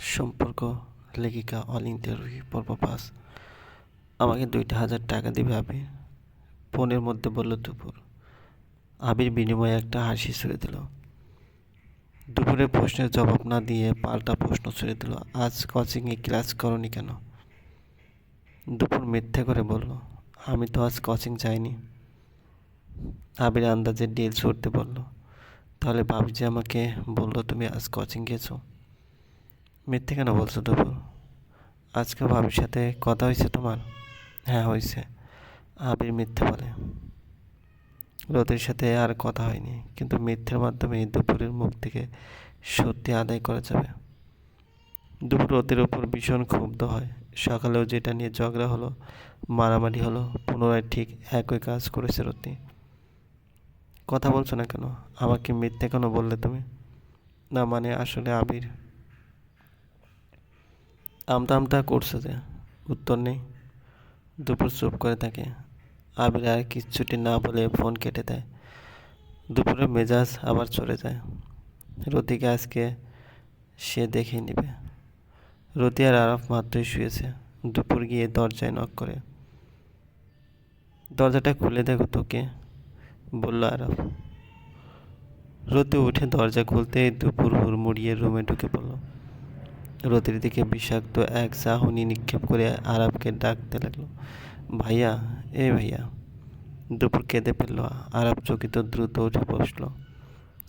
সম্পর্ক লেখিকা অল রুহি পর্ব পাস। আমাকে দুইটা হাজার টাকা দিবে আবি। ফোনের মধ্যে বলল, দুপুর। আবির বিনিময়ে একটা হাসি ছুড়ে দিল। দুপুরের প্রশ্নের জবাব না দিয়ে পাল্টা প্রশ্ন ছুড়ে দিল, আজ কোচিংয়ে ক্লাস করনি কেন? দুপুর মিথ্যে করে বলল, আমি তো আজ কোচিং যাইনি। আবির আন্দাজে ডিল ছুটতে বলল, তাহলে বাবুজি আমাকে বলল তুমি আজ কোচিং গেছো? মিথ্যে কেন বলছো দুপুর আজকে ভাবির সাথে কথা হয়েছে তোমার? হ্যাঁ হয়েছে। আবির মিথ্যে বলে। রোদের সাথে আর কথা হয়নি কিন্তু মিথ্যের মাধ্যমে দুপুরের মুখ থেকে সত্যি আদায় করা যাবে। দুপুর রোদের ওপর ভীষণ ক্ষুব্ধ হয়। সকালেও যেটা নিয়ে ঝগড়া হলো মারামারি হলো পুনরায় ঠিক একই কাজ করেছে রতি কথা বলছো না কেন? আমাকে মিথ্যে কেন বললে তুমি? না মানে আসলে আবির আমতা আমতা করছে যে, উত্তর নেই। দুপুর চুপ করে থাকে। আবির আর কিচ্ছুটি না বলে ফোন কেটে দেয়। দুপুরে মেজাজ আবার চলে যায়। রতিকে আজকে সে দেখে নেবে। রতি আর আরফ মাত্রই শুয়েছে। দুপুর গিয়ে দরজায় নক করে। দরজাটা খুলে দেখো তোকে, বলল আরফ। রতি উঠে দরজা খুলতেই দুপুর হুড়মুড়িয়ে রুমে ঢুকে পড়ল। রতির দিকে বিষাক্ত এক চাহনি নিক্ষেপ করে আরবকে ডাকতে লাগল, ভাইয়া, এ ভাইয়া। দুপুর কেঁদে ফেলল, আরব চকিত দ্রুত উঠে বসল,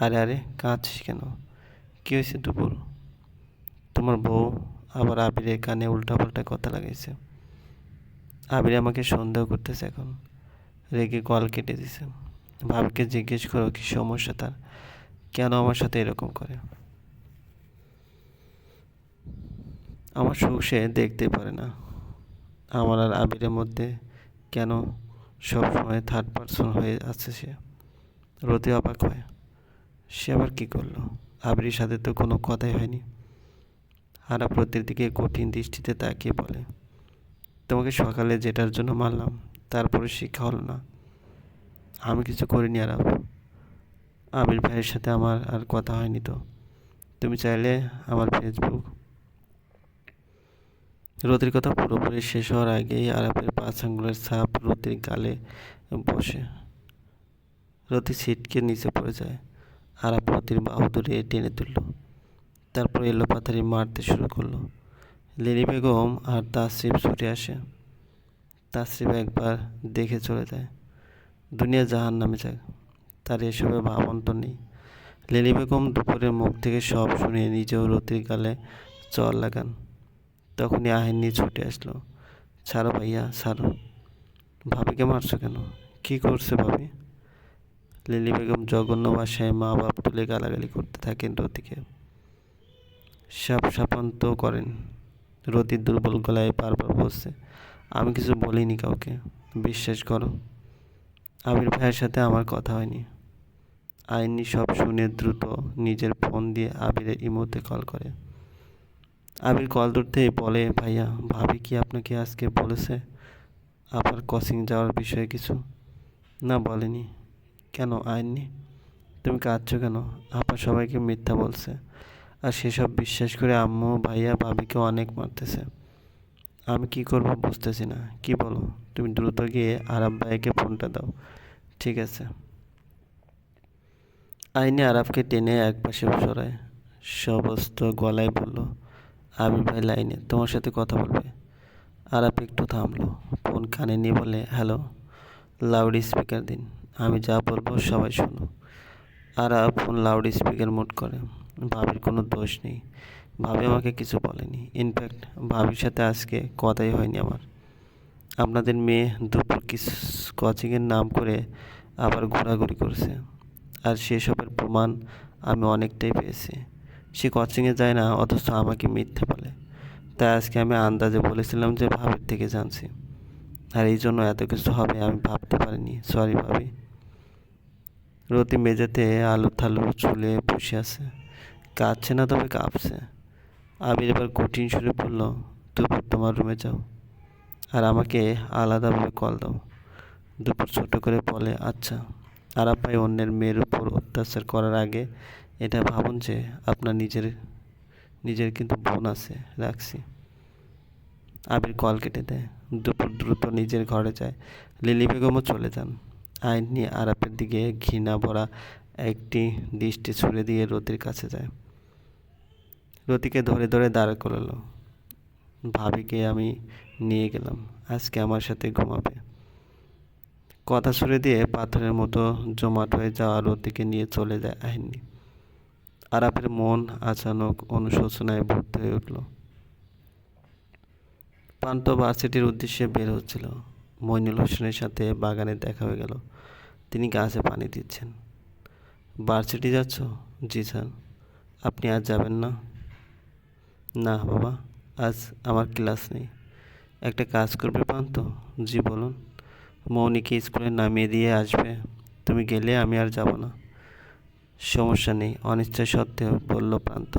আরে আরে, কাঁদছিস কেন? কী হয়েছে দুপুর? তোমার বউ আবার আবিরের কানে উল্টাপাল্টা কথা লাগাইছে। আবির আমাকে সন্দেহ করতেছে এখন, রেগে কল কেটে দিছে। ভাবকে জিজ্ঞেস করো কি সমস্যা তার? কেন আমার সাথে এরকম করে? আমার সুখ সে দেখতে পারে না। আমার আর আবিরের মধ্যে কেন সবসময় থার্ড পার্সন হয়ে আছে সে? রতি অবাক হয়। সে আবার কী করল? আবিরের সাথে তো কোনো কথাই হয়নি। হারা প্রতির দিকে কঠিন দৃষ্টিতে তাকিয়ে বলে, তোমাকে সকালে যেটার জন্য মারলাম, তারপরে শিক্ষা হলো না। আমি কিছু করিনি আর আবির ভাইয়ের সাথে আমার আর কথা হয়নি তো। তুমি চাইলে আমার ফেসবুক রতির কথা পুরোপুরি শেষ হওয়ার আগেই আরাপের পাঁচ আঙ্গুলের ছাপ রতির গালে বসে। রতি ছিটকে নিচে পড়ে যায়। আরাপ রতির বাহু ধরে টেনে তুলল। তারপর এলো পাথারি মারতে শুরু করল। লিলি বেগম আর তাসরিফ ছুটে আসে। তাসরিফ একবার দেখে চলে যায়। দুনিয়া জাহান নামে যাক তার এসবে ভাবন্ত নেই। লিলি বেগম দুপুরের মুখ থেকে সব শুনে নিজেও রতির গালে চর লাগান। তখনই আহিনী ছুটে আসলো। ছাড়ো ভাইয়া, ছাড়ো। ভাবিকে মারছো কেন? কি করছে ভাবি? লিলি বেগম জঘন্য বাসায় মা বাপ তুলে গালাগালি করতে থাকেন রতিকে। সাপ সাপান্ত করেন। রতির দুর্বল গলায় বারবার বসছে আমি কিছু বলিনি কাউকে। বিশ্বাস করো, আবির ভাইয়ের সাথে আমার কথা হয়নি। আইনি সব শুনে দ্রুত নিজের ফোন দিয়ে আবিরের ইমোতে কল করে। আবির কল ধরতেই বলে, ভাইয়া, ভাবি কি আপনাকে আজকে বলেছে আবার কোচিং যাওয়ার বিষয়ে কিছু? না, বলেনি। কেন, আইননি? তুমি কাঁদছো কেন? আপা সবাইকে মিথ্যা বলছে আর সেসব বিশ্বাস করে আম্মু, ভাইয়া, ভাবিকে অনেক মারতেছে। আমি কি করব বুঝতেছি না। কি বলো? তুমি দ্রুত গিয়ে আরাব ভাইকে ফোনটা দাও, ঠিক আছে? আইনে আরাবকে টেনে এক পাশে সরায়। সবস্ত গলায় বলল আবির ভাই লাইনে তোমার সাথে কথা বলবে। আরাপ একটু থামলো। ফোন কানে নিয়ে বলে হ্যালো লাউড স্পিকার দিন। আমি যা বলব সবাই শোনো। আরাপ ফোন লাউড স্পিকার মোড করে। ভাবির কোনো দোষ নেই। ভাবি আমাকে কিছু বলেনি। ইনফ্যাক্ট ভাবির সাথে আজকে কথাই হয়নি আমার। আপনাদের মেয়ে দুপুর কিস কোচিংয়ের নাম করে আবার ঘোরাঘুরি করছে। আর সেসবের প্রমাণ আমি অনেকটাই পেয়েছি। সে কোচিংয়ে যায় না, অথচ আমাকে মিথ্যে বলে। তাই আজকে আমি আন্দাজে বলেছিলাম যে ভাবির থেকে জানছি। আর এই জন্য এত কিছু হবে আমি ভাবতে পারিনি। সরি ভাবি। রতি মেঝেতে আলু থালু চুলে বসে আছে। কাঁদছে না তবে কাঁপছে। আবির এবার কঠিন সুরে বলল, দুপুর তোমার রুমে যাও। আর আমাকে আলাদাভাবে কল দাও। দুপুর ছোট করে বলে আচ্ছা। আর আপাই অন্যের মেয়ের উপর অত্যাচার করার আগে এটা ভাবুন যে আপনার নিজের নিজের কিন্তু বোন আছে, রাখছি। আবির কল কেটে দেয়, দুপুর দ্রুত নিজের ঘরে যায়। লিলি বেগমও চলে যান। আইন নিয়ে আরাপের দিকে ঘৃণা ভরা একটি দৃষ্টি ছুড়ে দিয়ে রতির কাছে যায়। রতিকে ধরে ধরে দাঁড় করালো। ভাবিকে আমি নিয়ে গেলাম, আজকে আমার সাথে ঘুমাবে। কথা ছুড়ে দিয়ে পাথরের মতো জমাট হয়ে যাওয়া রতিকে নিয়ে চলে যায় আহিনী আরাপের মন আচানক অনুশোচনায় ভর্তি হয়ে উঠল। প্রান্ত ভার্সিটির উদ্দেশ্যে বের হচ্ছিল। মইনুল হোসেনের সাথে বাগানে দেখা হয়ে গেল। তিনি গাছে পানি দিচ্ছেন। ভার্সিটি যাচ্ছ? জি, স্যার। আপনি আজ যাবেন না? না বাবা, আজ আমার ক্লাস নেই। একটা কাজ করবে প্রান্ত? জি, বলুন। মৌনিকে স্কুলে নামিয়ে দিয়ে আসবে। তুমি গেলে আমি আর যাব না। সমস্যা নেই, অনিচ্ছা সত্ত্বেও বলল প্রান্ত।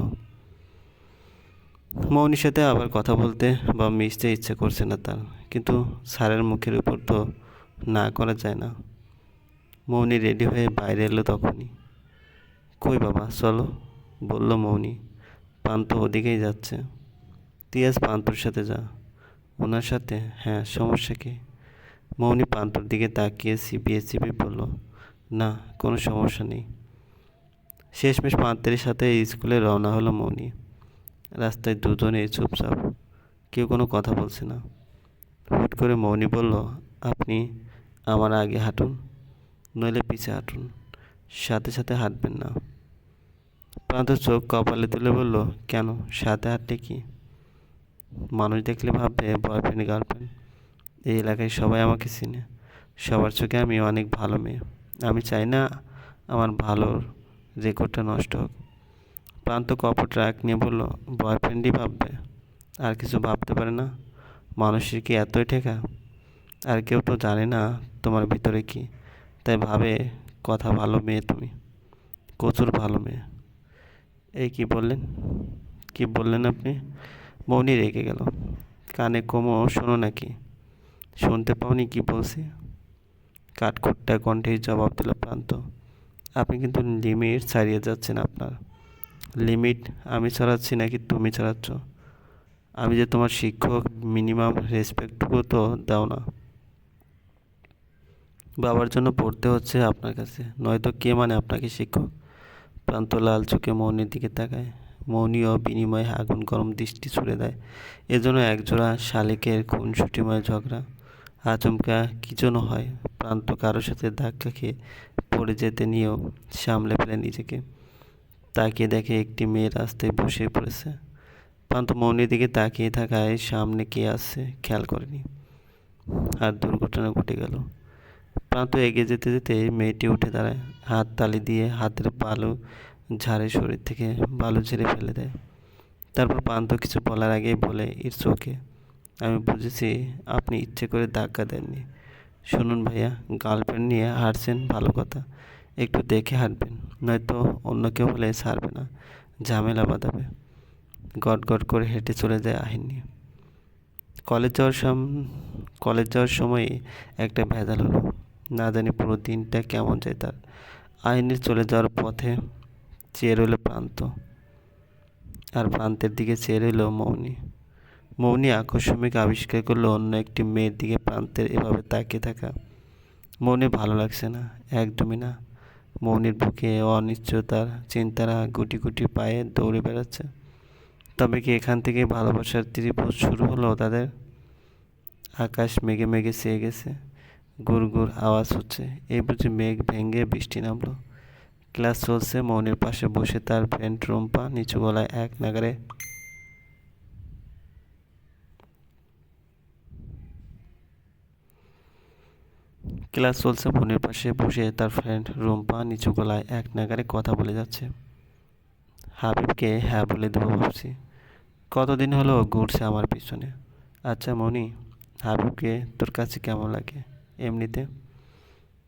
মৌনির সাথে আবার কথা বলতে বা মিশতে ইচ্ছে করছে না তার, কিন্তু স্যারের মুখের উপর তো না করা যায় না। মৌনি রেডি হয়ে বাইরে এলো তখনই। কই বাবা, চলো, বলল মৌনি। প্রান্ত ওদিকেই যাচ্ছে। তুই আজ পান্তর সাথে যা। ওনার সাথে? হ্যাঁ সমস্যা কি? মৌনি পান্তর দিকে তাকিয়ে সিপিয়ে সিপি বলল, না, কোনো সমস্যা নেই। শেষমেশ পান্তের সাথে স্কুলে রওনা হলো মৌনি। রাস্তায় দুজনে চুপচাপ, কেউ কোনো কথা বলছে না। হুট করে মৌনি বলল, আপনি আমার আগে হাঁটুন, নইলে পিছে হাঁটুন, সাথে সাথে হাঁটবেন না। প্রান্ত চোখ কপালে তুলে বলল, কেন, সাথে হাঁটলে কি? মানুষ দেখলে ভাববে, বয়ফ্রেন্ড, গার্লফ্রেন্ড, এই এলাকায় সবাই আমাকে চিনে। সবার চোখে আমি অনেক ভালো মেয়ে। আমি চাই না আমার ভালোর রেকর্ডটা নষ্ট হোক। প্রান্ত কপট রাগ নিয়ে বলল বয়ফ্রেন্ডই ভাববে। আর কিছু ভাবতে পারে না। মানুষের কি এতই ঠেকা? আর কেউ তো জানে না তোমার ভিতরে কি। তাই ভাবে, কথা ভালো মেয়ে তুমি। প্রচুর ভালো মেয়ে। এই কি বললেন? কি বললেন আপনি? মৌনি রেগে গেল। কানে কমো শোনো নাকি। শুনতে পাওনি কি বলছি? কাঠখোট্টা কণ্ঠেই জবাব দিল প্রান্ত। আপনি কিন্তু লিমিট ছাড়িয়ে যাচ্ছেন আপনার। লিমিট আমি ছাড়াচ্ছি নাকি তুমি ছাড়াচ্ছ? আমি যে তোমার শিক্ষক মিনিমাম রেসপেক্টটুকু তো দাও না। বাবার জন্য পড়তে হচ্ছে আপনার কাছে, নয়তো কে মানে আপনাকে শিক্ষক? প্রান্ত লাল চোখে মৌনির দিকে তাকায় মৌনীয় বিনিময়ে আগুন গরম দৃষ্টি ছুড়ে দেয়। এজন্য একজোড়া শালিকের খুনসুটিময় ঝগড়া। আচমকা কি জন্য হয়। প্রান্ত কারোর সাথে ধাক্কা খেয়ে পড়ে যেতে নিয়েও সামলে ফেলে নিজেকে। তাকিয়ে দেখে একটি মেয়ে রাস্তায় বসে পড়েছে। প্রান্ত মৌনির দিকে তাকিয়ে থাকায় সামনে কে আসছে খেয়াল করেনি। আর দুর্ঘটনা ঘটে গেল। প্রান্ত এগিয়ে যেতে যেতে মেয়েটি উঠে দাঁড়ায়। হাত তালি দিয়ে হাতের বালু ঝাড়ে শরীর থেকে বালু ঝেড়ে ফেলে দেয়। তারপর প্রান্ত কিছু বলার আগেই বলে, ইটস ওকে। আমি বুঝেছি আপনি ইচ্ছে করে ধাক্কা দেননি। শুনুন ভাইয়া, গার্লফ্রেন্ড নিয়ে হাঁটছেন ভালো কথা। একটু দেখে হাঁটবেন, নয়তো অন্য কেউ হলে ছাড়বে না। ঝামেলা বাঁধাবে। গট গট করে হেঁটে চলে যায় আহিনী কলেজ যাওয়ার সম, কলেজ যাওয়ার সময় একটা ভেজাল হলো। না জানি পুরো দিনটা কেমন যায় তার। আহিনীর চলে যাওয়ার পথে চেয়ে রইল প্রান্ত। আর প্রান্তের দিকে চেয়ে রইল মৌনি। মৌনি আকস্মিক আবিষ্কার করল, অন্য একটি মেয়ের দিকে প্রান্তের এভাবে তাকিয়ে থাকা। মৌনি ভালো লাগছে না, একদমই না। মৌনির বুকে অনিশ্চয়তার চিন্তারা গুটি গুটি পায়ে দৌড়ে বেড়াচ্ছে। তবে কি এখান থেকে ভালোবাসার ত্রিভুজ শুরু হলো তাদের? আকাশ মেঘে মেঘে চেয়ে গেছে, গুড় গুড় আওয়াজ হচ্ছে। এই বুঝি মেঘ ভেঙে বৃষ্টি নামলো। ক্লাস চলছে, মৌনির পাশে বসে তার ফ্রেন্ড রুম্পা নিচু গলায় এক নাগারে ক্লাস চলছে মনের পাশে বসে তার ফ্রেন্ড রুম্পা নিচু গলায় এক নাগারে কথা বলে যাচ্ছে। হাবিবকে হ্যাঁ বলে দেবো ভাবছি। কতদিন হলো ঘুরছে আমার পিছনে? আচ্ছা মনি, হাবিবকে তোর কাছে কেমন লাগে? এমনিতে?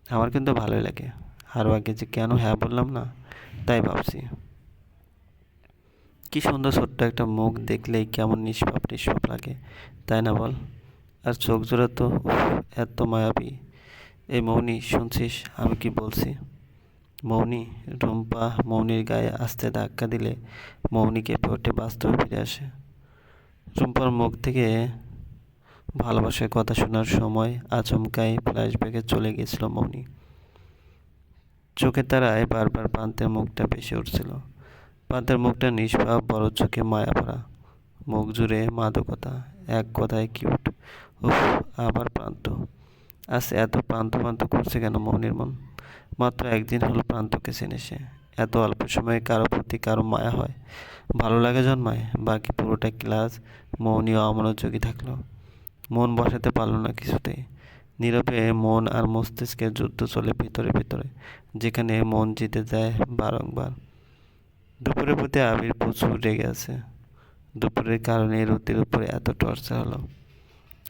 আমার কিন্তু ভালোই লাগে। আরও আগে যে কেন হ্যাঁ বললাম না, তাই ভাবছি। কি সুন্দর ছোট্ট একটা মুখ দেখলেই কেমন নিষ্পাপ নিষ্পাপ লাগে, তাই না বল? আর চোখ জোড়া তো এত মায়াবী। এই মৌনি, শুনছিস? আমি কি বলছি? মৌনি? রুম্পা মৌনির গায়ে আস্তে ধাক্কা দিলে মৌনি কেঁপে ওঠে বাস্তবে ফিরে আসে। রুম্পার মুখ থেকে ভালোবাসার কথা শোনার সময় আচমকাই ফ্ল্যাশব্যাকে চলে গিয়েছিল মৌনি। চোখের তারায় বারবার প্রান্তের মুখটা ভেসে উঠছিল। প্রান্তের মুখটা নিষ্পাপ, বড় চোখে মায়া ভরা, মুখ জুড়ে মাদকতা, এক কথায় কিউট। উফ, আবার প্রান্ত আজ এত প্রান্ত প্রান্ত করছে কেন মৌনির মন? মাত্র একদিন হলো প্রান্তকে চেনে সে। এত অল্প সময়ে কারও প্রতি কারও মায়া হয়। ভালো লাগে জন্মায়, বাকি পুরোটা ক্লাস মৌনি অমনোযোগী থাকল। মন বসাতে পারল না কিছুতেই। নীরবে মন আর মস্তিষ্কের যুদ্ধ চলে ভিতরে ভিতরে, যেখানে মন জিতে যায় বারংবার। দুপুরের প্রতি আবির প্রচুর রেগে আছে। দুপুরের কারণে রুতির উপরে এত টর্চার হলো।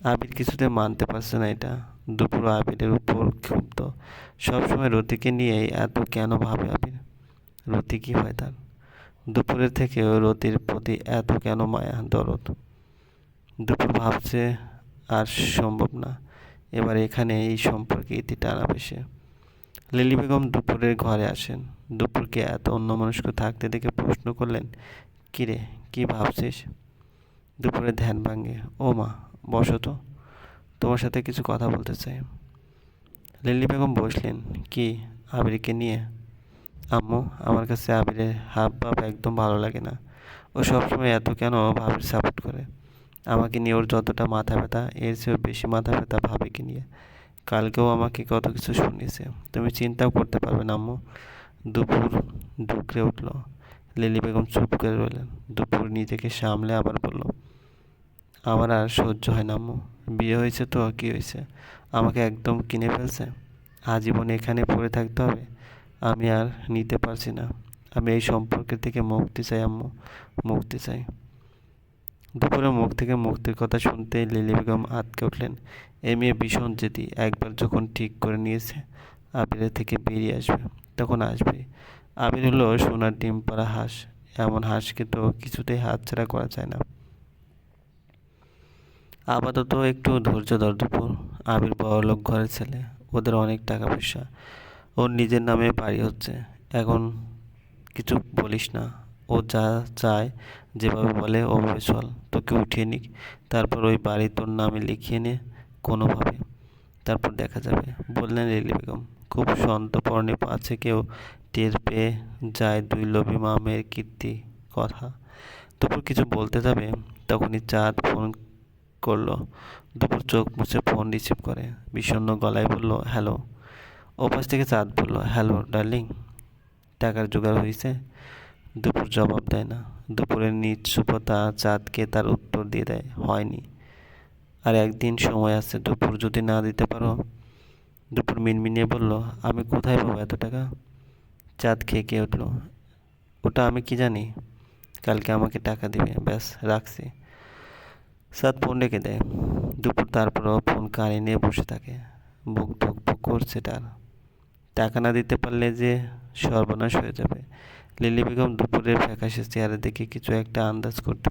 আবির কিছুতে মানতে পারছে না এটা। দুপুর আবিরের উপর ক্ষুব্ধ। সবসময় রতিকে নিয়েই এত কেন ভাবে আবির? রতি কি হয় তার? দুপুরের থেকেও রতির প্রতি এত কেন মায়া, দরদ? দুপুর ভাবছে আর সম্ভব না। এবার এখানে এই সম্পর্কে ইতি টানাবে সে। লিলি বেগম দুপুরের ঘরে আসেন। দুপুরকে এত অন্যমনস্ক থাকতে দেখে প্রশ্ন করলেন, কিরে, কি ভাবছিস? দুপুরে ধ্যান ভাঙে ও মা বসো তো। তোমার সাথে কিছু কথা বলতে চাই। লিলি বেগম বসলেন, কি, আবিরকে নিয়ে? আম্মু, আমার কাছে আবিরের হাব ভাব একদম ভালো লাগে না। ও সবসময় এত কেন ভাবির সাপোর্ট করে? আমাকে নিয়ে ওর যতটা মাথা ব্যথা, এর চেয়েও বেশি মাথা ব্যথা ভাবিকে নিয়ে। কালকেও আমাকে কত কিছু শুনিয়েছে। তুমি চিন্তাও করতে পারবে না, আম্মু। দুপুর ডুকরে উঠল। লিলি বেগম চুপ করে রইলেন। দুপুর নিজেকে সামলে আবার বলল, আমার আর সহ্য হয় না, আম্মু। বিয়ে হয়েছে তো কী হয়েছে? আমাকে একদম কিনে ফেলছে। আজীবন এখানে পড়ে থাকতে হবে। আমি আর নিতে পারছি না। আমি এই সম্পর্কের থেকে মুক্তি চাই, আম্মু। মুক্তি চাই। দুপুরে মুখ থেকে মুক্তির কথা শুনতেই লিলি বেগম আটকে উঠলেন। এ মেয়ে ভীষণ জেদি। একবার যখন ঠিক করে নিয়েছে, আবিরের থেকে বেরিয়ে আসবে। তখন আসবে। আবির হলো সোনার ডিম পাড়া হাঁস। এমন হাঁসকে তো কিছুতেই হাতছাড়া করা যায় না। আপাতত একটু ধৈর্য ধর দুপুর আবির বড়লোক ঘরের ছেলে। ওদের অনেক টাকা পয়সা ওর নিজের নামে বাড়ি হচ্ছে। এখন কিছু বলিস না। ও যা চায়, যেভাবে বলে ওভাবে চল। তোকে উঠিয়ে নিক। তারপর ওই বাড়ি তোর নামে লিখিয়ে নে কোনোভাবে। তারপর দেখা যাবে। বললেন লিলি বেগম। খুব সন্তপর্ণে পাছে কেউ টের পেয়ে যায় দুই লোভী মামের কীর্তি কথা। দুপুর কিছু বলতে যাবে? তখনই চাঁদ ফোন করল। দুপুর চোখ মুছে ফোন রিসিভ করে। বিষণ্ণ গলায় বলল, হ্যালো। ওপাশ থেকে চাঁদ বলল, হ্যালো, ডার্লিং, টাকার জোগাড় হয়েছে দুপুর জবাব দেয় না। দুপুরের নিশ্চুপতা চাঁদকে তার উত্তর দিয়ে দেয়, হয়নি। আর একদিন সময় আছে, দুপুর যদি না দিতে পারো? দুপুর মিনমিনিয়ে বলল, আমি কোথায় পাবো এত টাকা? চাঁদ খেয়ে উঠল, ওটা আমি কি জানি? কালকে আমাকে টাকা দিবে, ব্যাস, রাখছি। চাঁদ ফোন রেখে দেয়। দুপুর তারপরও ফোন কানে নিয়ে বসে থাকে। বুক ধুক বুক করছে তার। টাকা না দিতে পারলে যে সর্বনাশ হয়ে যাবে। লিলি বেগম দুপুরের ফ্যাকাশে চেয়ারের দিকে কিছু একটা আন্দাজ করতে